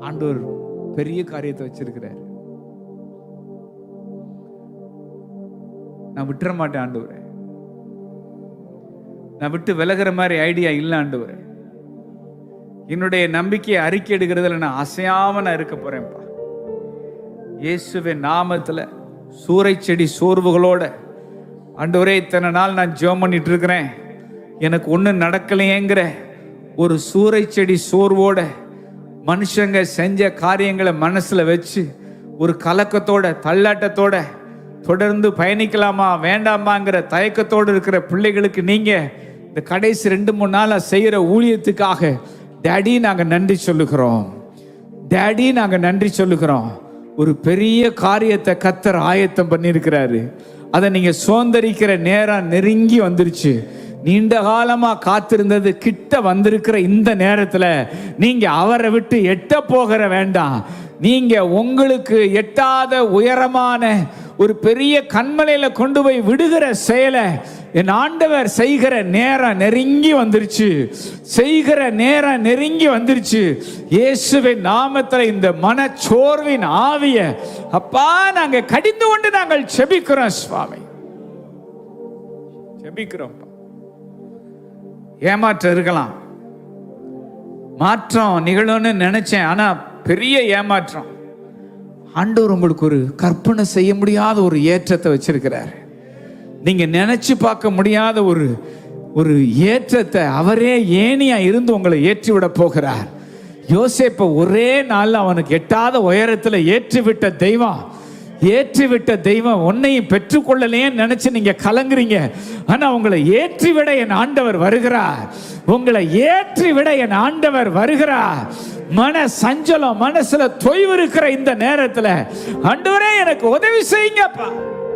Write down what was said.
ஆண்டவர் பெரிய காரியத்தை வச்சிருக்கிறார். நான் விட்டுற மாட்டேன் ஆண்டவரே. நான் விட்டு விலகிற மாதிரி ஐடியா இல்லை ஆண்டவரே. என்னுடைய நம்பிக்கையை அறிக்கை எடுக்கிறதுல நான் அசையாம நான் இருக்க போறேன்ப்பா. இயேசுவின் நாமத்துல சூறை செடி சோர்வுகளோட ஆண்டவரே இத்தனை நாள் நான் ஜெபம் பண்ணிட்டு இருக்கிறேன். எனக்கு ஒன்றும் நடக்கலையேங்கிற ஒரு சூறை செடி சோர்வோட மனுஷங்க செஞ்ச காரியங்களை மனசில் வச்சு ஒரு கலக்கத்தோட தள்ளாட்டத்தோட தொடர்ந்து பயணிக்கலாமா வேண்டாமாங்கிற தயக்கத்தோடு இருக்கிற பிள்ளைகளுக்கு நீங்கள் இந்த கடைசி ரெண்டு மூணு நாளாக செய்கிற ஊழியத்துக்காக டேடி நாங்கள் நன்றி சொல்லுகிறோம். டேடி நாங்கள் நன்றி சொல்லுகிறோம். ஒரு பெரிய காரியத்தை கத்தர் ஆயத்தம் பண்ணியிருக்கிறாரு. அதை நீங்கள் சுதந்திரிக்கிற நேரம் நெருங்கி வந்துருச்சு. நீண்ட காலமா காத்திருந்தது கிட்ட வந்திருக்கிற இந்த நேரத்துல நீங்க அவரை விட்டு எட்ட போகிற வேண்டாம். நீங்க உங்களுக்கு எட்டாத உயரமான ஒரு பெரிய கண்மலையில கொண்டு போய் விடுகிற செயலை என் ஆண்டவர் செய்கிற நேரம் நெருங்கி வந்துருச்சு. செய்கிற நேரம் நெருங்கி வந்துருச்சு. இயேசுவின் நாமத்தில் இந்த மனச்சோர்வின் ஆவிய அப்பா நாங்கள் கடிந்து கொண்டு நாங்கள் செபிக்கிறோம் சுவாமி. செபிக்கிறோம்ப்பா ஏமாற்றம் இருக்கலாம். மாற்றம் நிகழும்னு நினைச்சேன் ஆனா பெரிய ஏமாற்றம். ஆண்டவர் உங்களுக்கு ஒரு கற்பனை செய்ய முடியாத ஒரு ஏற்றத்தை வச்சிருக்கிறார். நீங்க நினைச்சு பார்க்க முடியாத ஒரு ஒரு ஏற்றத்தை அவரே ஏனியா இருந்து உங்களை ஏற்றி விட போகிறார். யோசேப்ப ஒரே நாள் அவனுக்கு எட்டாத உயரத்தில் ஏற்றி விட்ட தெய்வம் ஏற்றி விட்ட தெய்வம் உன்னையும் பெற்றுக்கொள்ளலையேன்னு நினைச்சு நீங்க கலங்குறீங்க. ஆனா உங்களை ஏற்றி விட என் ஆண்டவர் வருகிறார். உங்களை ஏற்றி விட என் ஆண்டவர் வருகிறார். மன சஞ்சலம் மனசுல தொய்வு இருக்கிற இந்த நேரத்துல ஆண்டவரே எனக்கு உதவி செய்யுங்கப்பா.